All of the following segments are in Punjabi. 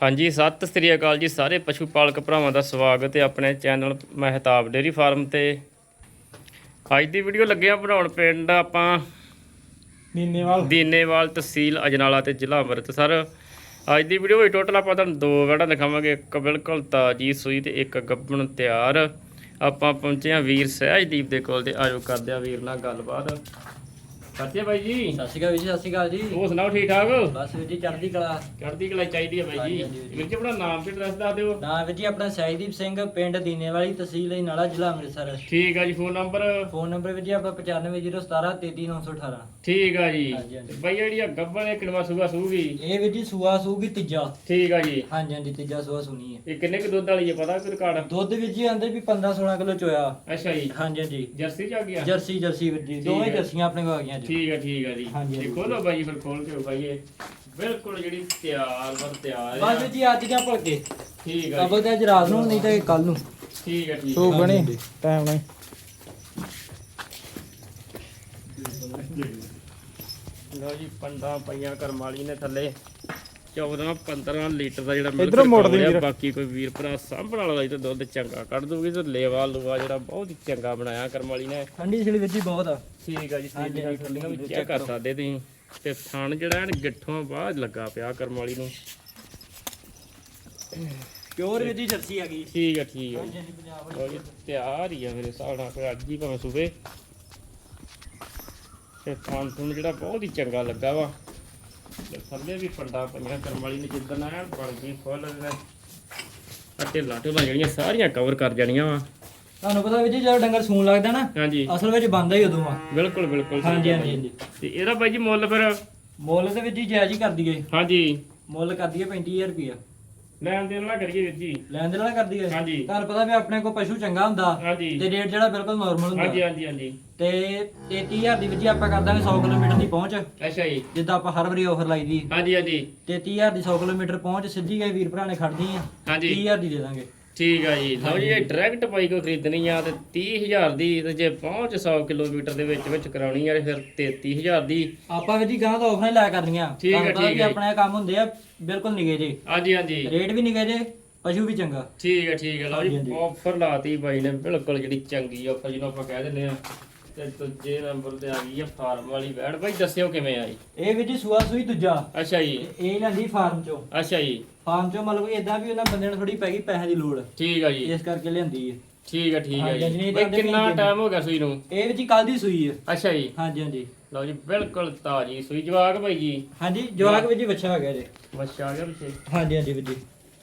ਹਾਂਜੀ ਸਤਿ ਸ੍ਰੀ ਅਕਾਲ ਜੀ ਸਾਰੇ ਪਸ਼ੂ ਪਾਲਕ ਭਰਾਵਾਂ ਦਾ ਸਵਾਗਤ ਹੈ ਆਪਣੇ ਚੈਨਲ ਮਹਿਤਾਬ ਡੇਰੀ ਫਾਰਮ ਤੇ। ਅੱਜ ਦੀ ਵੀਡੀਓ ਲੱਗੇ ਆ ਬਣਾਉਣ ਪਿੰਡ ਆਪਾਂ ਨੀਨੇਵਾਲ ਦੀਨੇਵਾਲ ਤਹਿਸੀਲ ਅਜਨਾਲਾ ਤੇ ਜ਼ਿਲ੍ਹਾ ਅੰਮ੍ਰਿਤਸਰ। ਅੱਜ ਦੀ ਵੀਡੀਓ ਵਿੱਚ ਟੋਟਲ ਆਪਾਂ ਤੁਹਾਨੂੰ ਦੋ ਵੜਾ ਦਿਖਾਵਾਂਗੇ ਇੱਕ ਬਿਲਕੁਲ ਤਾਜੀ ਸੂਈ ਤੇ ਇੱਕ ਗੱਬਣ ਤਿਆਰ। ਆਪਾਂ ਪਹੁੰਚੇ ਆ ਵੀਰ ਸਹਿਜਦੀਪ ਦੇ ਕੋਲ ਤੇ ਆਜੋ ਕਰਦੇ ਆ ਵੀਰ ਨਾਲ ਗੱਲਬਾਤ। ਕਰਦੇ ਆ ਬਾਈ ਜੀ। ਸਤਿ ਸ਼੍ਰੀ ਅਕਾਲ ਵੀਰ ਜੀ ਸਤਿ ਸ਼੍ਰੀ ਅਕਾਲ ਜੀ। ਹੋਰ ਸੁਣਾਓ ਠੀਕ ਠਾਕ ਬਸ ਵੀਰ ਜੀ ਚੜ੍ਹਦੀ ਕਲਾ। ਚੜ੍ਹਦੀ ਕਲਾ ਚਾਹੀਦੀ ਹੈ ਬਾਈ ਜੀ। ਹਾਂਜੀ, ਵੀਰ ਜੀ। ਵੀਰ ਜੀ ਆਪਣਾ ਨਾਮ ਤੇ ਐਡਰੈਸ ਦੱਸ ਦਿਓ। ਨਾਮ ਵੀਰ ਜੀ ਆਪਣਾ ਸਹਿਜਦੀਪ ਸਿੰਘ ਪਿੰਡ ਦੀਨੇਵਾਲੀ ਤਹਿਸੀਲ ਨਾਲਾ ਜ਼ਿਲ੍ਹਾ ਅੰਮ੍ਰਿਤਸਰ। ਠੀਕ ਆ ਜੀ ਫੋਨ ਨੰਬਰ? ਫੋਨ ਨੰਬਰ ਵੀਰ ਜੀ ਆਪਣਾ 95017 33918 ਠੀਕ ਆ ਜੀ। ਹਾਂਜੀ, ਹਾਂਜੀ। ਤੇ ਬਾਈ ਜਿਹੜੀ ਆ ਗੱਬਣ ਇਹ ਸੂਗਾ ਸੂਗੀ? ਇਹ ਵੀਰ ਜੀ ਸੂਆ ਸੂਗੀ ਤੀਜਾ। ਠੀਕ ਆ ਜੀ। ਹਾਂਜੀ ਹਾਂਜੀ ਤੀਜਾ ਸੂਆ ਸੁਣੀ ਹੈ। ਇਹ ਕਿੰਨੇ ਕੁ ਦੁੱਧ ਵਾਲੀ ਹੈ ਪਤਾ ਕੋਈ ਰਿਕਾਰਡ? ਦੁੱਧ ਵੀਰ ਜੀ ਆਂਦੇ ਵੀ 15 16 ਕਿਲੋ ਚੋਇਆ। ਅੱਛਾ ਜੀ। ਹਾਂਜੀ ਹਾਂਜੀ। ਜਰਸੀ ਚ ਆ ਗਿਆ? ਜਰਸੀ ਜਰਸੀ ਵੀਰ ਜੀ ਠੀਕ ਦੋਵੇਂ ਹੈ। ਜਰਸੀਆਂ ਆਪਣੇ ਕੋਲ ਆ ਗਈਆਂ ਜੀ। ਠੀਕ ਆ ਠੀਕ ਆ ਜੀ। ਹਾਂਜੀ, ਹਾਂਜੀ। ਖੋਲੋ ਬਾਈ ਫਿਰ ਖੋਲ ਕੇ ਇਹ ਬਿਲਕੁਲ ਜਿਹੜੀ ਤਿਆਰ ਵਰ ਤਿਆਰ ਬਸ ਆ। ਵੀਰ ਜੀ ਅੱਜ ਜਾਂ ਭਲਕੇ। ਠੀਕ ਕਬਲ ਤੇ ਅੱਜ ਰਾਤ ਨੂੰ ਨਹੀਂ ਤੇ ਕੱਲ ਨੂੰ। ਠੀਕ ਆ ਠੀਕ ਸੋ ਬਣੀ ਟਾਈਮ ਨਹੀਂ ਲਓ ਜੀ ਪੰਡਾਂ ਪਈਆਂ ਕਰਮ ਵਾਲੀ ਨੇ ਥੱਲੇ। 14 15 ਲੀਟਰ ਦਾ ਜਿਹੜਾ ਇੱਧਰੋਂ ਮੋੜ ਦੇ ਵੀਰ। ਬਾਕੀ ਕੋਈ ਵੀਰ ਭਰਾ ਸਾਂਭਣ ਵਾਲਾ ਹੀ ਤਾਂ ਦੁੱਧ ਚੰਗਾ ਕੱਢ ਦੂਗੀ ਤੇ ਲੇਵਾ ਲੂਆ ਜਿਹੜਾ ਬਹੁਤ ਹੀ ਚੰਗਾ ਬਣਾਇਆ ਕਰਮ ਵਾਲੀ ਨੇ। ਠੰਡੀ ਛੜੀ ਵੀਰ ਜੀ ਬਹੁਤ ਆ। ਠੀਕ ਆ ਜੀ ਹਾਂਜੀ, ਸੀਟੀਆਂ ਠੰਡੀਆਂ ਵੀ ਚੈੱਕ ਕਰ। ਸਕਦੇ ਤੁਸੀਂ। ਤੇ ਥਣ ਜਿਹੜਾ ਐਨ ਗਿੱਠੋਂ ਬਾਅਦ ਲੱਗਾ ਪਿਆ ਕਰਮ ਵਾਲੀ ਨੂੰ। ਪਿਓਰ ਵੀਰ ਜੀ ਜਰਸੀ ਆ ਗਈ। ਠੀਕ ਆ ਠੀਕ ਆ। ਪੰਜਾਬ ਲਓ ਜੀ ਤਿਆਰ ਹੀ ਆ ਮੇਰੇ ਹਿਸਾਬ ਨਾਲ ਫਿਰ ਅੱਜ ਹੀ ਭਾਵੇਂ ਸੂਬੇ। ਤੇ ਥਣ ਥੁਣ ਜਿਹੜਾ ਬਹੁਤ ਹੀ ਚੰਗਾ ਲੱਗਾ ਵਾ। ਥੱਲੇ ਵੀ ਫੰਡਾ ਪਈਆਂ ਕਰਮ ਵਾਲੀ ਨੇ ਜਿੱਦਣ ਆਇਆ ਬਣ ਗਈ ਫੁੱਲ ਨੇ ਆ ਢਿੱਲਾਂ ਢੁੱਲਾਂ ਜਿਹੜੀਆਂ ਸਾਰੀਆਂ ਕਵਰ ਕਰ ਜਾਣੀਆਂ ਵਾ। ਤੁਹਾਨੂੰ ਪਤਾ ਵੀਰ ਜੀ ਜਦੋਂ ਡੰਗਰ ਸੂਣ ਲੱਗਦਾ ਨਾ ਹਾਂਜੀ। ਅਸਲ ਵਿੱਚ ਬੰਦਾ ਹੀ ਉਦੋਂ ਆ। ਬਿਲਕੁਲ ਬਿਲਕੁਲ ਸਹੀ ਹਾਂਜੀ ਗੱਲ ਹਾਂਜੀ ਹੈ। ਹਾਂਜੀ। ਤੇ ਇਹਦਾ ਬਾਈ ਜੀ ਮੁੱਲ ਫਿਰ? ਮੁੱਲ ਤੇ ਵੀਰ ਜੀ ਜਾਇਜ਼ ਹੀ ਕਰ ਦਈਏ ਹਾਂਜੀ। ਮੁੱਲ ਕਰ ਦਈਏ 35000 ਰੁਪਿਆ ਲੈਣ ਦੇਣ ਵਾਲਾ ਕਰੀਏ ਵੀਰ ਜੀ। ਲੈਣ ਦੇ ਨਾਲ ਕਰ ਦਈਏ। ਹਾਂਜੀ। ਤੁਹਾਨੂੰ ਪਤਾ ਵੀ ਆਪਣੇ ਕੋਲ ਪਸ਼ੂ ਚੰਗਾ ਹੁੰਦਾ ਹਾਂਜੀ। ਤੇ ਰੇਟ ਜਿਹੜਾ ਬਿਲਕੁਲ ਨਾਰਮਲ ਹੁੰਦਾ। ਹਾਂਜੀ ਹਾਂਜੀ ਹਾਂਜੀ। ਤੇ 33000 ਦੀ ਜੀ ਆਪਾਂ ਕਰ ਦਾਂਗੇ 100 ਕਿਲੋਮੀਟਰ ਦੀ ਪਹੁੰਚ। ਅੱਛਾ ਜੀ। ਜਿੱਦਾਂ ਆਪਾਂ ਹਰ ਵਾਰੀ ਆਫਰ ਲਾਈ ਦੀ। ਹਾਂਜੀ ਹਾਂਜੀ। 33000 ਦੀ 100 ਕਿਲੋਮੀਟਰ ਪਹੁੰਚ ਸਿੱਧੀ ਗਏ ਵੀਰ ਭਰਾ ਨੇ ਖੜਨੀ ਆ। ਹਾਂਜੀ। 30000 ਦੀ ਦੇ ਦਾਂਗੇ। ਠੀਕ ਆ ਜੀ। ਲਓ ਜੀ ਇਹ ਡਾਇਰੈਕਟ ਬਾਈ ਕੋ ਖਰੀਦਣੀ ਆ ਤੇ 30000 ਦੀ ਤੇ ਜੇ ਪਹੁੰਚ 100 ਕਿਲੋਮੀਟਰ ਦੇ ਵਿੱਚ ਵਿੱਚ ਕਰਾਉਣੀ ਆ ਤੇ ਫਿਰ 33000 ਦੀ। ਆਪਾਂ ਵੀਰ ਜੀ ਗਾਂ ਤਾਂ ਆਫਰ ਹੀ ਲਾਇਆ ਕਰਨੀਆਂ। ਠੀਕ ਪਤਾ ਠੀਕ ਵੀ ਹੈ। ਆਪਣੇ ਕੰਮ ਹੁੰਦੇ ਆ ਬਿਲਕੁਲ ਨਿਗੇ ਜੇ। ਹਾਂਜੀ ਹਾਂਜੀ। ਰੇਟ ਵੀ ਨਿਗੇ ਜੇ ਪਸ਼ੂ ਵੀ ਚੰਗਾ। ਠੀਕ ਆ ਠੀਕ ਆ। ਲਓ ਜੀ। ਆਫਰ ਲਾਤੀ ਬਾਈ ਨੇ ਬਿਲਕੁਲ ਜਿਹੜੀ ਚੰਗੀ ਆਫਰ ਜਿਹਨੂੰ ਆਪਾਂ ਕਹਿ ਦਿੰਦੇ ਆ। ਤੇ ਦੂਜੇ ਨੰਬਰ ਤੇ ਆ ਗਈ ਆ ਫਾਰਮ ਵਾਲੀ ਬੈੜ ਬਾਈ ਦੱਸਿਓ ਕਿਵੇਂ ਆਈ? ਇਹ ਵੀਰ ਜੀ ਸੂਆ ਸੂਈ ਦੂਜਾ। ਅੱਛਾ ਜੀ। ਇਹ ਲੈਂਦੀ ਫਾਰਮ ਚੋਂ। ਅੱਛਾ ਜੀ। ਫਾਰਮ ਚੋਂ ਮਤਲਬ ਇਦਾਂ ਵੀ ਉਹਨਾਂ ਬੰਦੇ ਨੂੰ ਥੋੜੀ ਪੈ ਗਈ ਪੈਸੇ ਦੀ ਲੋੜ। ਠੀਕ ਆ ਜੀ। ਇਸ ਕਰਕੇ ਲਿਆਂਦੀ ਹੈ ਠੀਕ ਆ ਠੀਕ ਆ ਹਾਂਜੀ, ਜੀ। ਬਾਈ ਕਿੰਨਾ ਵੀ ਟਾਈਮ ਹੋ ਗਿਆ ਸੂਈ ਨੂੰ? ਇਹ ਵੀ ਜੀ ਕੱਲ ਦੀ ਸੂਈ ਹੈ ਅੱਛਾ ਜੀ। ਹਾਂਜੀ ਹਾਂਜੀ। ਲਓ ਜੀ ਬਿਲਕੁਲ ਤਾਜੀ ਸੂਈ। ਜਵਾਕ ਬਾਈ ਜੀ? ਹਾਂਜੀ ਜਵਾਕ ਵਿੱਚ ਜੀ ਬੱਚਾ ਆ ਗਿਆ ਜੀ। ਬੱਚਾ ਆ ਗਿਆ ਪਿੱਛੇ। ਹਾਂਜੀ ਹਾਂਜੀ ਜੀ।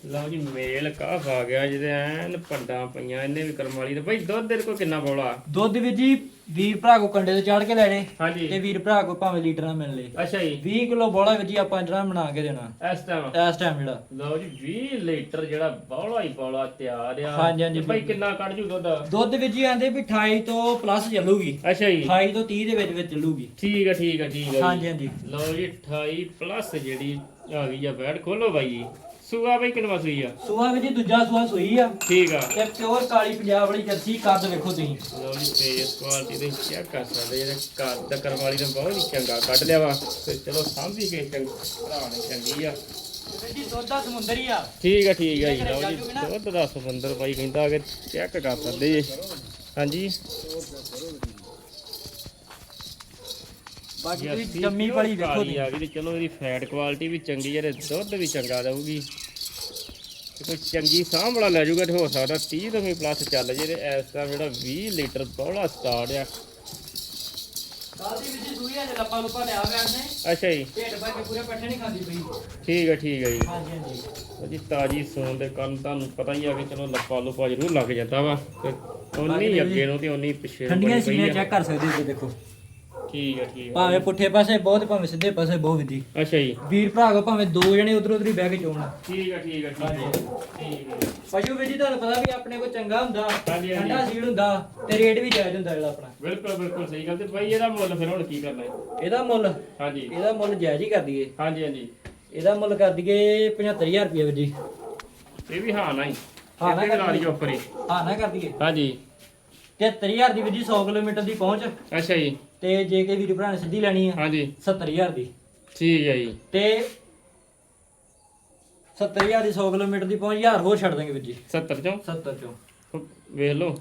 ਲਓ ਜੀ ਮੇਲ ਕਾਫ ਆ ਗਿਆ ਜਿਹਦੇ ਐਨ ਪੰਡਾਂ ਪਈਆਂ ਇਹਨੇ ਵੀ ਕਰਮ ਵਾਲੀ ਤੇ ਭਾਈ ਦੁੱਧ ਦੇ ਕੋ ਕਿੰਨਾ ਬੋਲਾ? ਦੁੱਧ ਵੀਰ ਜੀ ਵੀਰ ਭਰਾ ਕੋ ਕੰਡੇ ਤੇ ਚੜ ਕੇ ਲੈਣੇ ਤੇ ਹਾਂਜੀ ਵੀਰ ਭਰਾ ਕੋ ਭਾਵੇਂ ਲੀਟਰ ਨਾਲ ਮਿਲ ਲੇ ਅੱਛਾ ਜੀ। 20 ਕਿਲੋ ਬੋਲਾ ਵੀਰ ਜੀ ਆਪਾਂ ਜਿਹੜਾ ਬਣਾ ਕੇ ਦੇਣਾ। ਇਸ ਟਾਈਮ ਇਸ ਟਾਈਮ ਜਿਹੜਾ। ਲਓ ਜੀ 20 ਲੀਟਰ ਜਿਹੜਾ ਬੋਲਾ ਹੀ ਬੋਲਾ ਤਿਆਰ ਆ। ਹਾਂਜੀ, ਹਾਂਜੀ, ਤੇ ਭਾਈ ਕਿੰਨਾ ਕੱਢ ਜੂ ਦੁੱਧ? ਦੁੱਧ ਵੀਰ ਜੀ ਆਂਦੇ ਵੀ 28 ਤੋਂ ਪਲੱਸ ਚੱਲੂਗੀ। ਅੱਛਾ ਜੀ। 28 ਤੋਂ 30 ਦੇ ਵਿੱਚ ਵਿੱਚ ਚੱਲੂਗੀ। ਠੀਕ ਆ ਠੀਕ ਆ ਠੀਕ ਆ ਹਾਂਜੀ ਹਾਂਜੀ। ਲਓ ਜੀ 28 ਪਲੱਸ ਜਿਹੜੀ ਆ ਗਈ ਆ ਬੈਡ ਖੋਲੋ ਬਾਈ ਜੀ। ਸੂਆ ਬਈ ਕਿੰਨਾ ਸੂਈ ਆ? ਸੂਆ ਜੀ ਦੂਜਾ ਸੂਆ ਸੂਈ ਆ। ਠੀਕ ਆ। ਤੇ ਪਿਓਰ ਕਾਲੀ ਪੰਜਾਬ ਵਾਲੀ ਜਰਸੀ ਕੱਦ ਵੇਖੋ ਤੁਸੀਂ। ਲਓ ਜੀ ਫੇਸ ਕੁਆਲਿਟੀ ਦੇ ਚੈੱਕ ਕਰ ਸਕਦੇ ਜਿਹੜੇ ਘਰ ਦਾ ਕਰਮ ਵਾਲੀ ਨੇ ਬਹੁਤ ਹੀ ਚੰਗਾ ਕੱਢ ਲਿਆ ਵਾ। ਤੇ ਚਲੋ ਸਾਂਭੀ ਕੇ ਚੰਗ ਭਰਾ ਨੇ ਚੰਗੀ ਆ। ਜੀ ਦੁੱਧ ਦਾ ਸਮੁੰਦਰ ਹੀ ਆ। ਠੀਕ ਆ ਠੀਕ ਆ ਜੀ। ਲਓ ਜੀ ਦੁੱਧ ਦਾ ਸਮੁੰਦਰ ਬਾਈ ਕਹਿੰਦਾ ਕਿ ਚੈੱਕ ਕਰ ਸਕਦੇ ਜੀ। ਹਾਂਜੀ। ਬਾਕੀ ਤੁਸੀਂ ਜੰਮੀ ਵਾਲੀ ਵੇਖੋ ਤੁਸੀਂ। ਆ ਗਈ ਤੇ ਚਲੋ ਇਹਦੀ ਫੈਟ ਕੁਆਲਿਟੀ ਵੀ ਚੰਗੀ ਹੈ ਤੇ ਦੁੱਧ ਵੀ ਚੰਗਾ ਦੇਊਗੀ। ਤੇ ਕੋਈ ਚੰਗੀ ਸਾਂਭ ਵਾਲਾ ਲੈ ਜਾਊਗਾ ਤੇ ਹੋ ਸਕਦਾ 30 ਤੋਂ ਵੀ ਪਲੱਸ ਚੱਲ ਜੇ ਤੇ ਇਸ ਟਾਈਮ ਜਿਹੜਾ 20 ਲੀਟਰ ਬੋਲਾ ਸਟਾਰਟ ਆ। ਕਾਦੀ ਵਿੱਚ ਜੀ ਸੂਈ ਆ ਜੇ ਲੱਪਾ ਲੁੱਪਾ ਲਿਆ ਹੋਇਆ ਨੇ ਅੱਛਾ ਜੀ। ਢਿੱਡ ਭਰ ਕੇ ਪੂਰੇ ਪੱਠੇ ਨਹੀਂ ਖਾਂਦੀ ਪਈ। ਠੀਕ ਆ ਠੀਕ ਆ ਜੀ। ਹਾਂਜੀ ਹਾਂਜੀ। ਉਹ ਜੀ ਤਾਜੀ ਸੂਣ ਦੇ ਕੰਨ ਤੁਹਾਨੂੰ ਪਤਾ ਹੀ ਆ ਕਿ ਚਲੋ ਲੱਪਾ ਲੁਪਾ ਜ਼ਰੂਰ ਲੱਗ ਜਾਂਦਾ ਵਾ ਤੇ ਉਨੀ ਅੱਗੇ ਨੂੰ ਤੇ ਉਨੀ ਪਿੱਛੇ ਨੂੰ ਠੰਡੀਆਂ ਬਣੀ ਪਈ ਸੀਨੇ ਆ। ਚੈੱਕ ਕਰ ਸਕਦੇ ਹੋ ਦੇਖੋ। ਠੀਕ ਭਾਵੇਂ ਪੁੱਠੇ ਪਾਸੇ ਬਹੁਤ ਭਾਵੇਂ ਸਿੱਧੇ ਪਾਸੇ ਬਹੁਤ ਵਿਧੀ ਅੱਛਾ ਜੀ। ਵੀਰ ਭਰਾ ਕੋ ਭਾਵੇਂ ਦੋ ਜਣੇ ਉਧਰ ਉਧਰ ਹੀ ਬਹਿ ਕੇ ਚੋਣ। ਠੀਕ ਆ ਠੀਕ ਆ ਠੀਕ ਆ। ਪਸ਼ੂ ਵੀ ਜੀ ਤੁਹਾਨੂੰ ਪਤਾ ਵੀ ਆਪਣੇ ਕੋ ਚੰਗਾ ਹੁੰਦਾ ਹਾਂਜੀ, ਹਾਂਜੀ। ਠੰਡਾ ਸੀੜ ਹੁੰਦਾ ਤੇ ਰੇਟ ਵੀ ਜਾਇਜ਼ ਹੁੰਦਾ ਜਿਹੜਾ ਆਪਣਾ। ਬਿਲਕੁਲ ਬਿਲਕੁਲ ਸਹੀ ਗੱਲ ਤੇ ਭਾਈ ਇਹਦਾ ਮੁੱਲ ਫਿਰ ਹੁਣ ਕੀ ਕਰਨਾ ਹੈ ਇਹਦਾ ਮੁੱਲ ਹਾਂਜੀ। ਇਹਦਾ ਮੁੱਲ ਜਾਇਜ਼ ਹੀ ਕਰ ਦਈਏ। ਹਾਂਜੀ ਹਾਂਜੀ। ਇਹਦਾ ਮੁੱਲ ਕਰ ਦਈਏ 75000 ਰੁਪਏ ਵੀਰ ਜੀ। ਇਹ ਵੀ ਹਾਂ ਨਾ ਹੀ ਹਾਂ ਨਾ ਹੀ ਕਰ ਉੱਪਰ ਹੀ ਹਾਂ ਨਾ ਕਰ ਦਈਏ। ਹਾਂਜੀ। 73000 ਦੀ ਵੀਰ ਜੀ 100 ਕਿਲੋਮੀਟਰ ਦੀ ਪਹੁੰਚ। ਅੱਛਾ ਜੀ। ਤੇ ਜੇ ਕੇ ਵੀਰ ਭਰਾ ਨੇ ਸਿੱਧੀ ਲੈਣੀ ਆ ਹਾਂਜੀ। 70000 ਦੀ। ਠੀਕ ਹੈ ਜੀ। ਤੇ 70000 ਦੀ 100 ਕਿਲੋਮੀਟਰ ਦੀ ਪਹੁੰਚ ਹਜ਼ਾਰ ਹੋਰ ਛੱਡ ਦਾਂਗੇ ਵੀਰ ਜੀ। 70 ਚੋਂ? 70 ਚੋਂ। ਵੇਖ ਲਓ।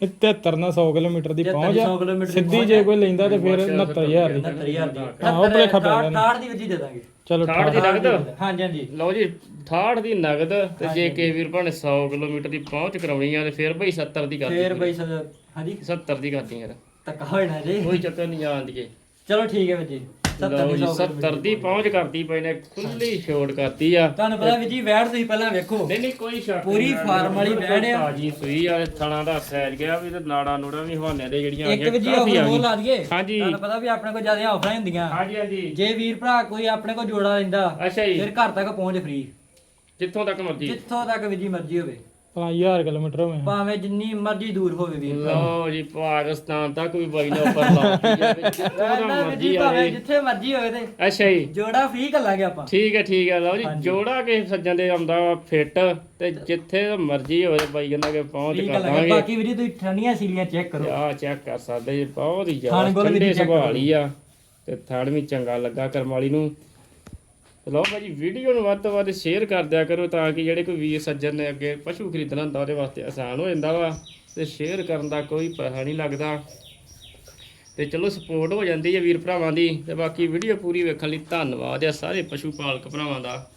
ਇਹ 73 ਨਾਲ 100 ਕਿਲੋਮੀਟਰ ਦੀ 73 ਪਹੁੰਚ ਆ। 100 ਕਿਲੋਮੀਟਰ ਦੀ ਸਿੱਧੀ ਪਹੁੰਚ ਜੇ ਆ। ਕੋਈ ਲੈਂਦਾ ਤੇ ਫਿਰ 69000 ਦੀ। 70000 ਦੀ। ਹਾਂ, ਉਹ ਭੁਲੇਖਾ ਪੈ ਗਿਆ ਨਾ। 68 ਦੀ ਵੀਰ ਜੀ ਦੇ ਦਾਂਗੇ। ਚਲੋ ਠਾਠ ਦੀ ਨਗਦ? ਹਾਂਜੀ ਹਾਂਜੀ। ਲਓ ਜੀ 68 ਦੀ ਨਗਦ ਤੇ ਜੇ ਕਿਸੇ ਵੀਰ ਭਾਣੇ 100 ਕਿਲੋਮੀਟਰ ਦੀ ਪਹੁੰਚ ਕਰਾਉਣੀ ਆ ਤੇ ਫਿਰ ਬਈ 70 ਦੀ ਕਰਦੀ ਫੇਰ ਬਈ ਸਦ ਹਾਂਜੀ। 70 ਦੀ ਕਰਦੀ ਯਾਰ। ਹੋਣਾ ਜੀ। ਕੋਈ ਚੱਕਰ ਨਹੀਂ ਆਂਦੀਏ ਚਲੋ ਠੀਕ ਹੈ ਵੀਰ ਜੀ। 70 ਲਓ ਦੀ ਜੀ 100 70 ਦੀ ਪਹੁੰਚ ਕਰਦੀ ਪਈ ਨੇ ਖੁੱਲੀ ਛੋੜ ਕਰਤੀ ਆ। ਤੁਹਾਨੂੰ ਪਤਾ ਵੀਰ ਜੀ ਵੈਟ ਤੁਸੀਂ ਪਹਿਲਾਂ ਵੇਖੋ। ਨਹੀਂ ਨਹੀਂ ਕੋਈ ਸ਼ੱਕ ਪੂਰੀ ਨਹੀਂ, ਫਾਰਮ ਵਾਲੀ ਬਿਲਕੁਲ ਬੈੜ ਆ। ਤਾਜ਼ੀ ਸੂਈ ਆ ਥਣਾ ਦਾ ਸੈਜ ਗਿਆ ਵੀ ਤੇ ਨਾੜਾ ਨੂੜਾ ਵੀ ਹਵਾਨੇ ਦੇ ਜਿਹੜੀਆਂ ਆ ਇੱਕ ਗਈਆਂ, ਵੀਰ ਜੀ ਕਾਫੀ ਆ ਆਫਰ ਹੋਰ ਗਈਆਂ। ਲਾ ਦਈਏ। ਹਾਂਜੀ। ਤੁਹਾਨੂੰ ਪਤਾ ਵੀ ਆਪਣੇ ਕੋਲ ਜ਼ਿਆਦਾ ਆਫਰਾਂ ਹੁੰਦੀਆਂ। ਹਾਂਜੀ ਹਾਂਜੀ। ਜੇ ਵੀਰ ਭਰਾ ਕੋਈ ਆਪਣੇ ਕੋਲ ਜੋੜਾ ਲੈਂਦਾ ਅੱਛਾ ਜੀ। ਫਿਰ ਘਰ ਤੱਕ ਪਹੁੰਚ ਫ੍ਰੀ ਜਿੱਥੋਂ ਤੱਕ ਮਰਜ਼ੀ। ਜਿੱਥੋਂ ਤੱਕ ਵੀਰ ਜੀ ਮਰਜ਼ੀ ਹੋਵੇ। ਭਲਾ 1000 ਕਿਲੋਮੀਟਰ ਹੋਵੇ। ਭਾਵੇਂ ਜਿੰਨੀ ਮਰਜ਼ੀ ਦੂਰ ਹੋਵੇ ਵੀਰ। ਲਓ ਜੀ ਪਾਕਿਸਤਾਨ ਤੱਕ ਵੀ ਬਾਈ ਨੇ ਉੱਪਰ ਵੀ ਜਿੱਥੋਂ ਮਰਜ਼ੀ ਭਾਵੇਂ ਜਿੱਥੇ ਮਰਜ਼ੀ ਹੋਵੇ ਤੇ। ਅੱਛਾ ਜੀ। ਜੋੜਾ ਫ੍ਰੀ ਕੱਲਾਂਗੇ ਆਪਾਂ। ਠੀਕ ਹੈ ਠੀਕ ਹੈ ਲਓ ਜੀ। ਜੋੜਾ ਕਿਸੇ ਸੱਜਣ ਦੇ ਆਉਂਦਾ ਫਿੱਟ ਤੇ ਜਿੱਥੇ ਮਰਜ਼ੀ ਹੋਵੇ ਬਾਈ ਕਹਿੰਦਾ ਕਿ ਪਹੁੰਚ ਕਰ ਦਾਂਗੇ। ਬਾਕੀ ਵੀਰ ਤੁਸੀਂ ਠੰਡੀਆਂ ਸੀਲੀਆਂ ਚੈੱਕ ਕਰੋ। ਆ ਚੈੱਕ ਕਰ ਸਕਦੇ ਜੀ ਬਹੁਤ ਹੀ ਜ਼ਿਆਦਾ ਠੰਡੇ। ਵਾਲੀ ਆ। ਤੇ ਵੀ ਚੰਗਾ ਲੱਗਾ ਕਰਮ ਵਾਲੀ ਨੂੰ। ਲਓ ਭਾਜੀ ਵੀਡੀਓ ਨੂੰ ਵੱਧ ਤੋਂ ਵੱਧ ਸ਼ੇਅਰ ਕਰ ਦਿਆ ਕਰੋ ਤਾਂ ਕਿ ਜਿਹੜੇ ਕੋਈ ਵੀਰ ਸੱਜਣ ਨੇ ਅੱਗੇ ਪਸ਼ੂ ਖਰੀਦਣਾ ਹੁੰਦਾ, ਉਹਦੇ ਵਾਸਤੇ ਆਸਾਨ ਹੋ ਜਾਂਦਾ ਵਾ ਤੇ ਸ਼ੇਅਰ ਕਰਨ ਦਾ ਕੋਈ ਪੈਸਾ ਨਹੀਂ ਲੱਗਦਾ। ਤੇ ਚਲੋ ਸਪੋਰਟ ਹੋ ਜਾਂਦੀ ਹੈ ਵੀਰ ਭਰਾਵਾਂ ਦੀ ਤੇ ਬਾਕੀ ਵੀਡੀਓ ਪੂਰੀ ਵੇਖਣ ਲਈ ਧੰਨਵਾਦ ਆ ਸਾਰੇ ਪਸ਼ੂ ਪਾਲਕ ਭਰਾਵਾਂ ਦਾ।